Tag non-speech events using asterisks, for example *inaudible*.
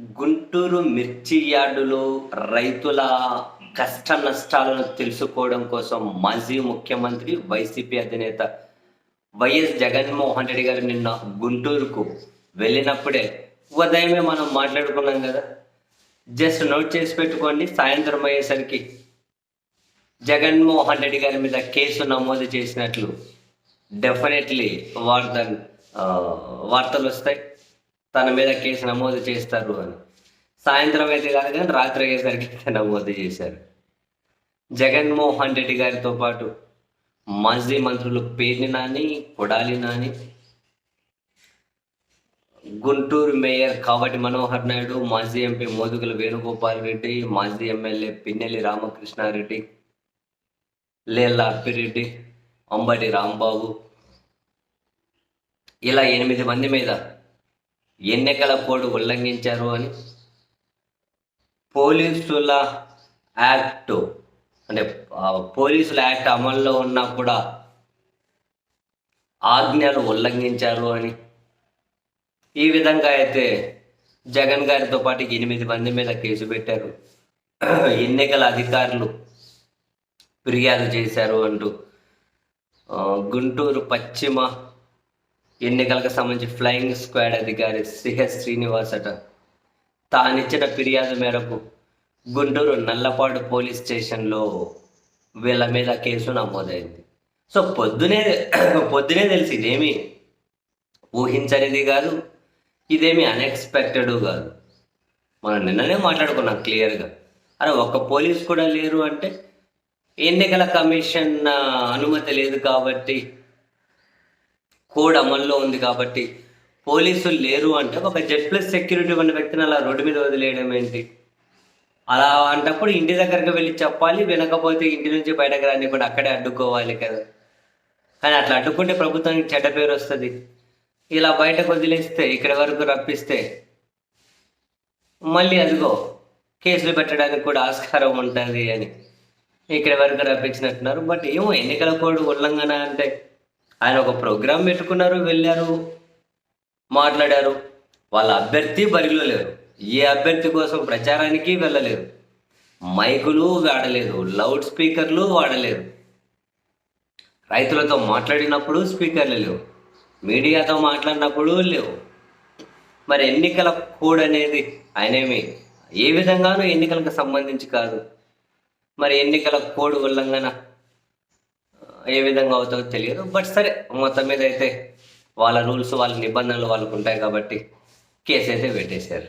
గుంటూరు మిర్చి యార్డులో రైతుల కష్ట నష్టాలను తెలుసుకోవడం కోసం మాజీ ముఖ్యమంత్రి వైసీపీ అధినేత వైఎస్ జగన్మోహన్ రెడ్డి గారు నిన్న గుంటూరుకు వెళ్ళినప్పుడే ఉదయమే మనం మాట్లాడుకున్నాం కదా. జస్ట్ నోట్ చేసి పెట్టుకోండి సాయంత్రం అయ్యేసరికి జగన్మోహన్ రెడ్డి గారి మీద కేసు నమోదు చేసినట్లు డెఫినెట్లీ వార్త వార్తలు వస్తాయి. తన మీద కేసు నమోదు చేస్తారు అని. సాయంత్రం అయితే కాదు కానీ రాత్రి అయ్యేసరికి *laughs* నమోదు చేశారు. జగన్మోహన్ రెడ్డి గారితో పాటు మాజీ మంత్రులు పేర్ని నాని కొడాలి నాని గుంటూరు మేయర్ కావటి మనోహర్ నాయుడు మాజీ ఎంపీ మోదుగుల వేణుగోపాల్ రెడ్డి మాజీ ఎమ్మెల్యే పిన్నెల్లి రామకృష్ణారెడ్డి లేళ్ళ అప్పిరెడ్డి అంబటి రాంబాబు. ఇలా ఎనిమిది మంది మీద ఎన్నికల కోడ్ ఉల్లంఘించారు అని పోలీసుల యాక్ట్ అంటే పోలీసుల యాక్ట్ అమల్లో ఉన్నా కూడా ఆజ్ఞలు ఉల్లంఘించారు అని. ఈ విధంగా అయితే జగన్ గారితో పాటు ఎనిమిది మంది మీద కేసు పెట్టారు. ఎన్నికల అధికారులు ఫిర్యాదు చేశారు అంటూ గుంటూరు పశ్చిమ ఎన్నికలకు సంబంధించి ఫ్లయింగ్ స్క్వాడ్ అధికారి సిహెచ్ శ్రీనివాస్ అట. తానిచ్చిన ఫిర్యాదు మేరకు గుంటూరు నల్లపాడు పోలీస్ స్టేషన్లో వీళ్ళ మీద కేసు నమోదైంది. సో పొద్దునే పొద్దునే తెలిసి ఇదేమి ఊహించనిది కాదు ఇదేమి అన్ఎక్స్పెక్టెడ్ కాదు. మనం నిన్ననే మాట్లాడుకున్నాం క్లియర్గా. అరే ఒక్క పోలీస్ కూడా లేరు అంటే ఎన్నికల కమిషన్ అనుమతి లేదు కాబట్టి కోడ్ అమల్లో ఉంది కాబట్టి పోలీసులు లేరు అంటే ఒక జెడ్ ప్లస్ సెక్యూరిటీ ఉన్న వ్యక్తిని అలా రోడ్డు మీద వదిలేయడం ఏంటి? అలా అంటప్పుడు ఇంటి దగ్గరకు వెళ్ళి చెప్పాలి వినకపోతే ఇంటి నుంచి బయటకు రాని కూడా అక్కడే అడ్డుకోవాలి కదా. కానీ అట్లా అడ్డుకుంటే ప్రభుత్వానికి చెడ్డ పేరు వస్తుంది. ఇలా బయటకు వదిలేస్తే ఇక్కడి వరకు రప్పిస్తే మళ్ళీ అదిగో కేసులు పెట్టడానికి కూడా ఆస్కారం ఉంటుంది అని ఇక్కడి వరకు రప్పించినట్టున్నారు. బట్ ఏమో ఎన్నికల కోడ్ ఉల్లంఘన అంటే ఆయన ఒక ప్రోగ్రాం పెట్టుకున్నారు వెళ్ళారు మాట్లాడారు. వాళ్ళ అభ్యర్థి బరిలో లేరు. ఏ అభ్యర్థి కోసం ప్రచారానికి వెళ్ళలేరు. మైకులు వాడలేదు లౌడ్ స్పీకర్లు వాడలేరు. రైతులతో మాట్లాడినప్పుడు స్పీకర్లు లేవు. మీడియాతో మాట్లాడినప్పుడు లేవు. మరి ఎన్నికల కోడ్ అనేది ఆయనేమి ఏ విధంగానూ ఎన్నికలకు సంబంధించి కాదు. మరి ఎన్నికల కోడ్ ఉల్లంఘన ఏ విధంగా అవుతుందో తెలియదు. బట్ సరే మొత్తం మీద అయితే వాళ్ళ రూల్స్ వాళ్ళ నిబంధనలు వాళ్ళకు ఉంటాయి కాబట్టి కేసు అయితే పెట్టేశారు.